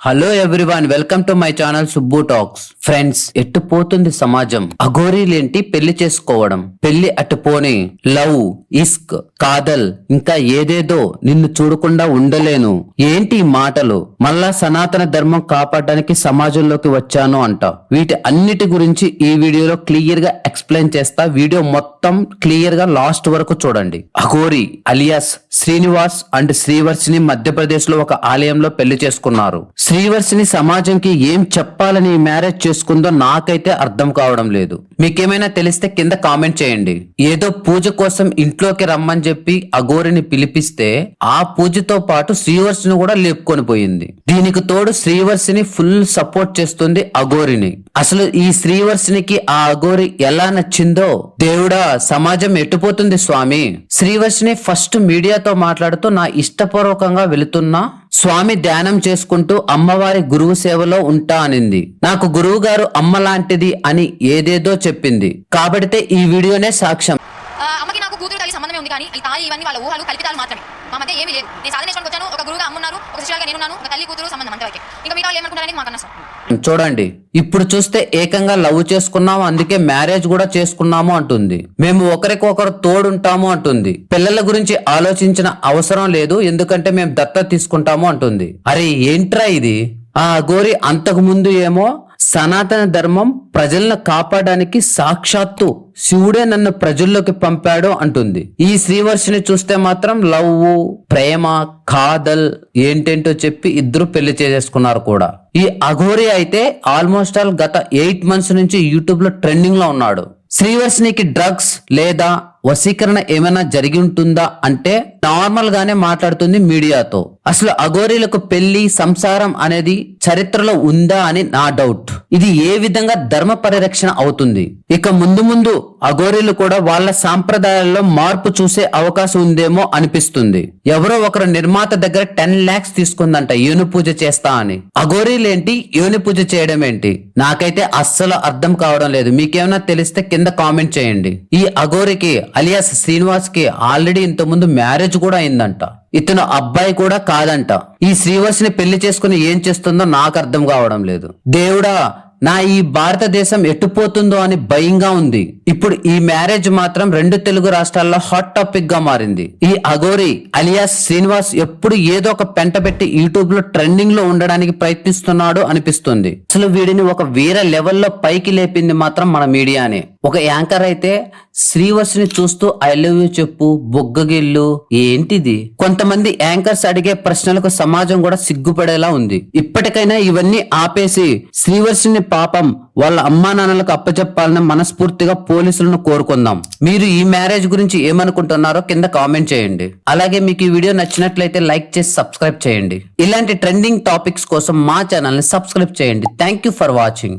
Hello everyone welcome to my channel Subbu talks friends ఎట్టు పోతుంది సమాజం? అఘోరీలేంటి పెళ్ళి చేసుకోవడం. పెళ్ళి అటుపోని లవ్ ఇస్క్ కాదల్ ఇంకా ఏదేదో నిన్ను చూడకుండా ఉండలేను. ఏంటి మాటలు? మళ్ళా సనాతన ధర్మం కాపాడడానికి సమాజంలోకి వచ్చాను అంట. వీటి అన్నిటి గురించి ఈ వీడియోలో క్లియర్గా ఎక్స్ప్లెయిన్ చేస్తా. వీడియో మొత్తం క్లియర్గా లాస్ట్ వరకు చూడండి. అఘోరి అలియాస్ శ్రీనివాస్ అండ్ శ్రీవర్షిని మధ్యప్రదేశ్లో ఒక ఆలయంలో పెళ్ళి చేసుకున్నారు. శ్రీవర్షిని సమాజంకి ఏం చెప్పాలని మ్యారేజ్ చేసుకుందో నాకైతే అర్థం కావడం లేదు. మీకేమైనా తెలిస్తే కింద కామెంట్ చేయండి. ఏదో పూజ కోసం ఇంట్లోకి రమ్మని చెప్పి అఘోరిని పిలిపిస్తే ఆ పూజతో పాటు శ్రీవర్షిని కూడా లేపుకొని పోయింది. దీనికి తోడు శ్రీవర్షిని ఫుల్ సపోర్ట్ చేస్తుంది అఘోరిని. అసలు ఈ శ్రీవర్షినికి ఆ అఘోరి ఎలా నచ్చిందో? దేవుడా సమాజం ఎట్టుపోతుంది స్వామి? శ్రీవర్షిని ఫస్ట్ మీడియాతో మాట్లాడుతూ నా ఇష్టపూర్వకంగా వెళుతున్నా స్వామి ధ్యానం చేసుకుంటూ అమ్మవారి గురువు సేవలో ఉంటా అనింది. నాకు గురువు గారు అమ్మ లాంటిది అని ఏదేదో చెప్పింది. కాబడితే ఈ వీడియోనే సాక్ష్యం ఆ, అమ్మకి నాకు కూతురు తల్లి సంబంధమే ఉంది కానీ ఈ తాయి ఇవన్నీ వాళ్ళ ఊహలు కల్పితాలు మాత్రమే. మా మధ్య ఏమీ లేదు. నేను సాధన వచ్చాను ఒక గురువుగా అమ్మున్నారు ఒక శిష్యులుగా నేనున్నాను ఒక తల్లి కూతురు సంబంధం అంతవరకే ఇంకా మిగతా ఏమనుకుంటారని మాకు అనవసరం. చూడండి ఇప్పుడు చూస్తే ఏకంగా లవ్ చేసుకున్నాము అందుకే మ్యారేజ్ కూడా చేసుకున్నాము అంటుంది. మేము ఒకరికొకరు తోడుంటాము అంటుంది. పిల్లల గురించి ఆలోచించిన అవసరం లేదు ఎందుకంటే మేము దత్త తీసుకుంటాము అంటుంది. అరే ఏంట్రా ఇది? ఆ గోరి అంతకు ముందు ఏమో సనాతన ధర్మం ప్రజలను కాపాడడానికి సాక్షాత్తు శివుడే నన్ను ప్రజల్లోకి పంపాడు అంటుంది. ఈ శ్రీవర్షిని చూస్తే మాత్రం లవ్ ప్రేమ కాదల్ ఏంటేంటో చెప్పి ఇద్దరు పెళ్ళి చేసేసుకున్నారు కూడా. ఈ అఘోరి అయితే ఆల్మోస్ట్ ఆల్ గత ఎయిట్ మంత్స్ నుంచి యూట్యూబ్లో ట్రెండింగ్లో ఉన్నాడు. శ్రీవర్షినికి డ్రగ్స్ లేదా వశీకరణ ఏమైనా జరిగి ఉంటుందా అంటే నార్మల్ గానే మాట్లాడుతుంది మీడియాతో. అసలు అఘోరీలకు పెళ్ళి సంసారం అనేది చరిత్రలో ఉందా అని నా డౌట్ ఇది ఏ విధంగా ధర్మ పరిరక్షణ అవుతుంది? ఇక ముందు ముందు అఘోరీలు కూడా వాళ్ళ సాంప్రదాయాల్లో మార్పు చూసే అవకాశం ఉందేమో అనిపిస్తుంది. ఎవరో ఒకరు నిర్మాత దగ్గర టెన్ లాక్స్ తీసుకుందంట యోని పూజ చేస్తా అని. అఘోరీలేంటి? యోని పూజ చేయడం ఏంటి? నాకైతే అస్సలు అర్థం కావడం లేదు. మీకేమైనా తెలిస్తే కింద కామెంట్ చేయండి. ఈ అఘోరికి అలియాస్ శ్రీనివాస్కి ఆల్రెడీ ఇంతకుముందు ముందు మ్యారేజ్ కూడా అయిందంట. ఇతను అబ్బాయి కూడా కాదంట. ఈ శ్రీవర్షిని పెళ్ళి చేసుకుని ఏం చేస్తుందో నాకు అర్థం కావడం లేదు. దేవుడా నా ఈ భారతదేశం ఎట్టుపోతుందో అని భయంగా ఉంది. ఇప్పుడు ఈ మ్యారేజ్ మాత్రం రెండు తెలుగు రాష్ట్రాల్లో హాట్ టాపిక్గా మారింది. ఈ అఘోరి అలియాస్ శ్రీనివాస్ ఎప్పుడు ఏదో ఒక పెంట పెట్టి యూట్యూబ్లో ట్రెండింగ్లో ఉండడానికి ప్రయత్నిస్తున్నాడు అనిపిస్తుంది. అసలు వీడిని ఒక వేరే లెవెల్లో పైకి లేపింది మాత్రం మన మీడియానే. ఒక యాంకర్ అయితే శ్రీవర్షిని చూస్తూ ఐ లవ్ యూ చెప్పు బొగ్గగిల్లు ఏంటిది? కొంతమంది యాంకర్స్ అడిగే ప్రశ్నలకు సమాజం కూడా సిగ్గుపడేలా ఉంది. ఇప్పటికైనా ఇవన్నీ ఆపేసి శ్రీవర్షిని పాపం వాళ్ళ అమ్మా నాన్నలకు అప్పచెప్పాలని మనస్ఫూర్తిగా పోలీసులను కోరుకుందాం. మీరు ఈ మ్యారేజ్ గురించి ఏమనుకుంటున్నారో కింద కామెంట్ చేయండి. అలాగే మీకు ఈ వీడియో నచ్చినట్లయితే లైక్ చేసి సబ్స్క్రైబ్ చేయండి. ఇలాంటి ట్రెండింగ్ టాపిక్స్ కోసం మా ఛానల్ని సబ్స్క్రైబ్ చేయండి. Thank you for watching.